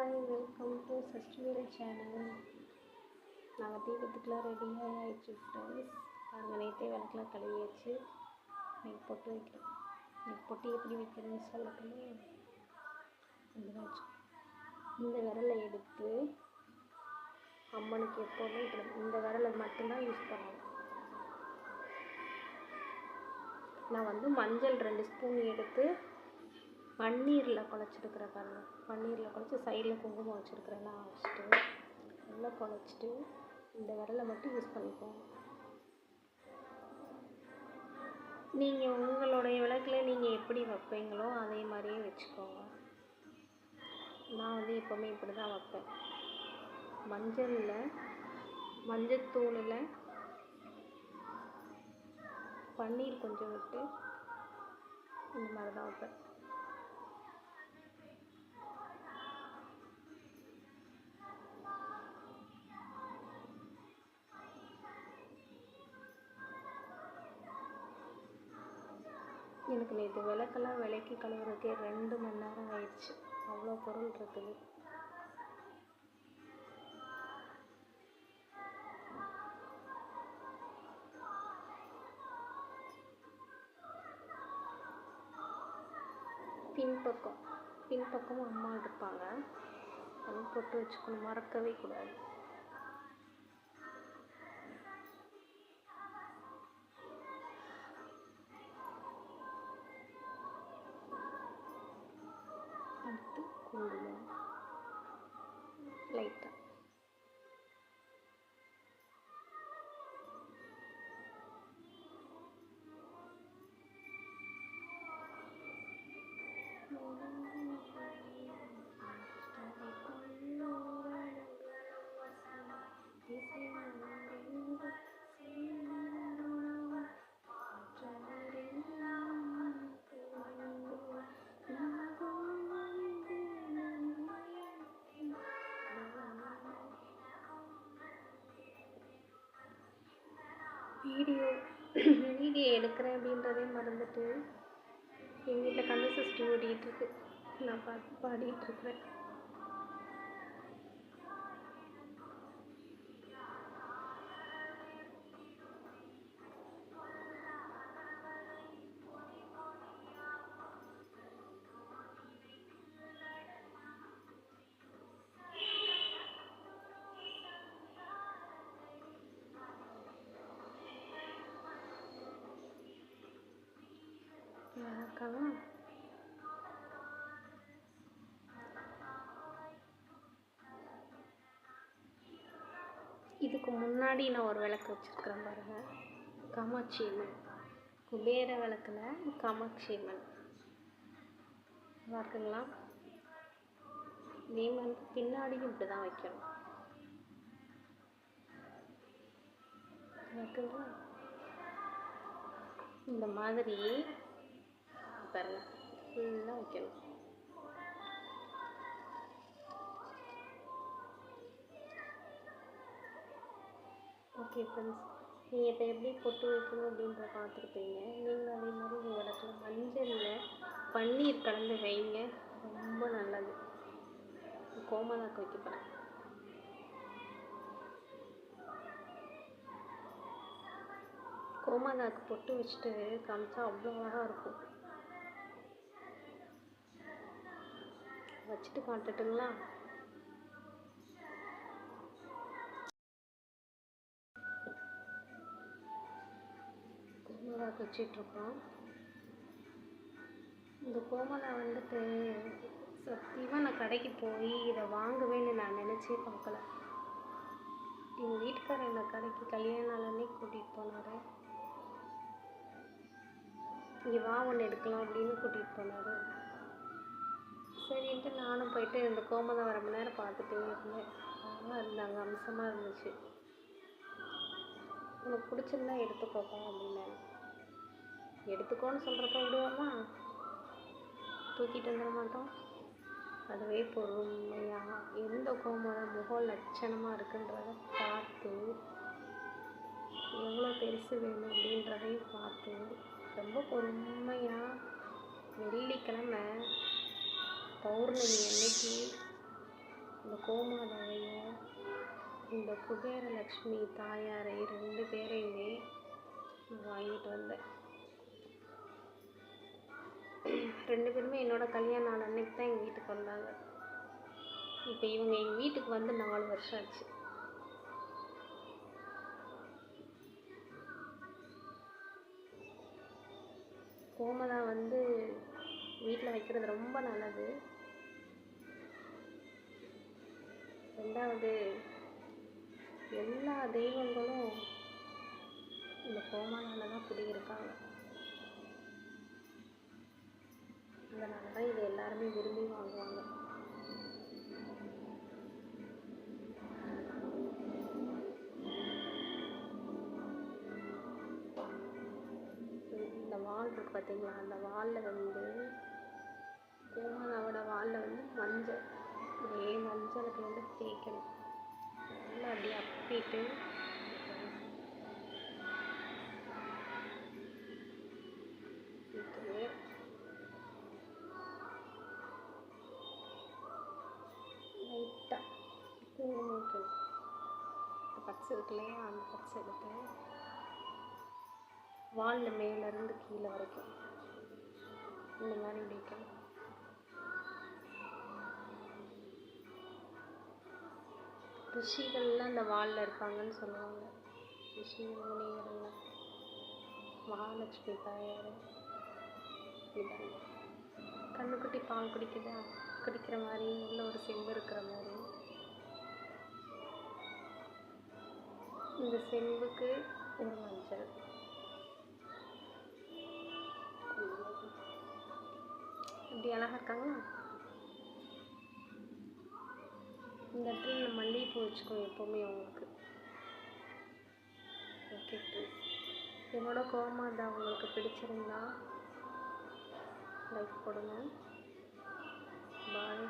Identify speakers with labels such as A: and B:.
A: Hi welcome to Shashtivel channel நாங்கள் தீபத்துக்குலாம் ரெடியாக ஆயிடுச்சு ஃப்ரெண்ட்ஸ் பாருங்கள் நேற்றே விளக்கெலாம் கழுவியாச்சு. இன்னைக்கு பொட்டு வைக்கிறோம். இன்னைக்கு பொட்டு எப்படி வைக்கிறேன்னு சொல்லட்டுமே? இந்த விரலை எடுத்து அம்மனுக்கு எப்போதும் இப்படி இந்த விரலை மட்டும்தான் யூஸ் பண்ணணும் நான் வந்து மஞ்சள் ரெண்டு ஸ்பூன் எடுத்து பன்னீரில் குழச்சிருக்கிற பாருங்க. பன்னீரில் குழச்சி சைடில் குங்குமம் வச்சுருக்கிறேன்னா வச்சுட்டு நல்லா குழச்சிட்டு இந்த விரலை மட்டும் யூஸ் பண்ணிக்கோங்க. நீங்கள் உங்களுடைய விளக்கில் நீங்கள் எப்படி வைப்பீங்களோ அதே மாதிரியே வச்சுக்கோங்க. நான் வந்து எப்போவுமே இப்படி தான் வைப்பேன். மஞ்சளில் மஞ்சத்தூளில் பன்னீர் கொஞ்சம் விட்டு இந்த மாதிரி தான் வைப்பேன். எனக்கு நேற்று விளக்கெல்லாம் விளக்கி கழுவுறதுக்கே ரெண்டு மணி நேரம் ஆயிடுச்சு. அவ்வளோ பொருள் இருக்குது. பின்பக்கம். பின்பக்கமும் அம்மா இருப்பாங்க. அதுவும் பொட்டு வச்சுக்கணும். மறக்கவே கூடாது. வீடியோ வீடியோ எடுக்கிறேன் அப்படின்றதே மறந்துட்டு எங்கள் வீட்டில் கந்த சஷ்டி ஓடிட்டுருக்கு நான் பாட்டு பாடிட்டுருக்குறேன் யாருக்காக இதுக்கு முன்னாடி நான் ஒரு விளக்கு வச்சுருக்கிறேன் பாருங்கள் காமாட்சி அம்மன். குபேர விளக்கில் காமாட்சி அம்மன். நல்லா இருக்குங்களா இதே பின்னாடியும் இப்படி தான் வைக்கணும். இருக்குங்களா இந்த மாதிரி பாருங்க. ஃபுல்லாக வைக்கணும். ஓகே ஃப்ரெண்ட்ஸ் நீங்கள் இப்போ எப்படி பொட்டு வைக்கணும் அப்படின்றத பார்த்துருப்பீங்க. நீங்கள் அதே மாதிரி உங்கள் இடத்துல மஞ்சளில் பன்னீர் கலந்து வைங்க. ரொம்ப நல்லது. கோமலாக்கு வைக்க போகிறேன் கோமாதாக்கு பொட்டு வச்சுட்டு காமிச்சா அவ்வளோ அழகாக இருக்கும். வச்சுட்டு காட்டட்டுங்களா? கோமலாக்கு வச்சிட்ருக்கோம். இந்த கோமலா வந்துட்டு சத்தியமாக நான் கடைக்கு போய் இதை வாங்குவேன்னு நான் நினச்சே பார்க்கல. எங்கள் வீட்டுக்காரர் என்னை கடைக்கு கல்யாண நாள் கூட்டிகிட்டு போனார். இங்கே வா ஒன்று எடுக்கலாம் அப்படின்னு கூட்டிகிட்டு போனார். சரின்ட்டு நானும் போயிட்டு இந்த கோமதம் வர மணி நேரம் பார்த்துட்டே இருந்தேன். அழகாக இருந்தாங்க அம்சமாக இருந்துச்சு. உனக்கு பிடிச்சிருந்தா எடுத்துக்கோப்பா அப்படின்னாங்க எடுத்துக்கோன்னு சொல்கிறப்ப விடுவோமா? தூக்கிட்டு வந்துட மாட்டோம். அதுவே பொறுமையாக எந்த கோமதம்? முகம் லட்சணமாக இருக்குன்றத பார்த்து எவ்வளோ பெருசு வேணும் அப்படின்றதையும் பார்த்து ரொம்ப பொறுமையாக வெள்ளிக்கிழமை பௌர்ணமி அன்னைக்கு இந்த கோமாதாவையும் இந்த குபேரலக்ஷ்மி தாயாரை ரெண்டு பேரையுமே வாங்கிட்டு வந்தேன். ரெண்டு பேருமே என்னோட கல்யாணம் ஆன அன்னைக்கு தான் எங்கள் வீட்டுக்கு வந்தாங்க. இப்போ இவங்க எங்கள் வீட்டுக்கு வந்து நாலு வருஷம் ஆச்சு. கோமதா வந்து வீட்டில் வைக்கிறது ரொம்ப நல்லது. ரெண்டாவது எல்லா தெய்வங்களும் இந்த கோமானால தான் குடியிருக்காங்க. அதனால தான் இதை எல்லாருமே விரும்பி வாங்குவாங்க. இந்த வால் இருக்கு பார்த்தீங்களா? அந்த வாலில் மஞ்சளுக்கு வந்து தேய்க்கணும் நல்லா அப்படியே அப்பிட்டு. இது லைட்டாக குங்குமம் வைக்கணும் இந்த பட்ஸ் இருக்கு இல்லையா அந்த பட்ஸ் எடுத்து வாலில் மேலேருந்து கீழே வரைக்கும். இந்த மாதிரி வைக்கணும். ரிஷிகள்லாம் இந்த வாலில் இருப்பாங்கன்னு சொல்லுவாங்க. ரிஷி முனிவரெல்லாம் மகாலட்சுமி தாயார். இதாங்க கண்ணுக்குட்டி பால் குடிக்குதா? குடிக்கிற மாதிரி உள்ள ஒரு செம்பு இருக்கிற மாதிரி. இந்த செம்புக்கு ஒரு மஞ்சள். இப்படி அழகா இருக்காங்களா? இந்த இடத்துல யூஸ்ஃபுல் வச்சுக்கணும் எப்போவுமே அவங்களுக்கு. ஓகே ப்ளீஸ் என்னோட கோமாதா உங்களுக்கு பிடிச்சிருந்தா லைஃப் போடணும் பாய்